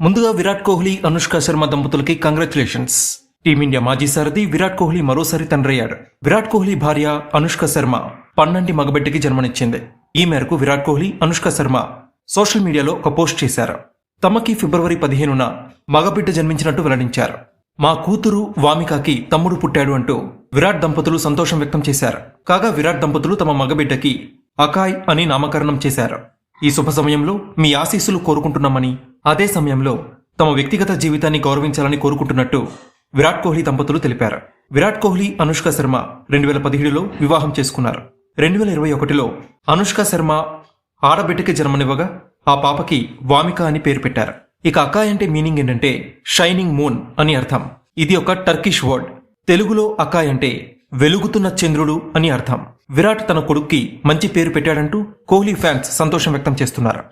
ముందుగా విరాట్ కోహ్లీ అనుష్క శర్మ దంపతులకి congratulations team India మాజీ సారథి విరాట్ కోహ్లీ మరోసారి తండ్రయ్యాడు. విరాట్ కోహ్లీ భార్య అనుష్క శర్మ పన్నంటి మగబిడ్డకి జన్మనిచ్చింది. ఈ మేరకు విరాట్ కోహ్లీ అనుష్క శర్మ సోషల్ మీడియాలో ఒక పోస్ట్ చేశారు. తమకి ఫిబ్రవరి పదిహేనున మగబిడ్డ జన్మించినట్టు వెల్లడించారు. మా కూతురు వామికాకి తమ్ముడు పుట్టాడు అంటూ విరాట్ దంపతులు సంతోషం వ్యక్తం చేశారు. కాగా విరాట్ దంపతులు తమ మగబిడ్డకి అకాయ్ అని నామకరణం చేశారు. ఈ శుభ సమయంలో మీ ఆశీస్సులు కోరుకుంటున్నామని అదే సమయంలో తమ వ్యక్తిగత జీవితాన్ని గౌరవించాలని కోరుకుంటున్నట్టు విరాట్ కోహ్లీ దంపతులు తెలిపారు. విరాట్ కోహ్లీ అనుష్క శర్మ రెండు వేల పదిహేడులో వివాహం చేసుకున్నారు. రెండు వేల ఇరవై ఒకటిలో అనుష్క శర్మ ఆడబిడ్డకి జన్మనివ్వగా ఆ పాపకి వామిక అని పేరు పెట్టారు. ఇక అకాయ్ అంటే మీనింగ్ ఏంటంటే షైనింగ్ మూన్ అని అర్థం. ఇది ఒక టర్కిష్ వర్డ్. తెలుగులో అకాయ్ అంటే వెలుగుతున్న చంద్రుడు అని అర్థం. విరాట్ తన కొడుక్కి మంచి పేరు పెట్టాడంటూ కోహ్లీ ఫ్యాన్స్ సంతోషం వ్యక్తం చేస్తున్నారు.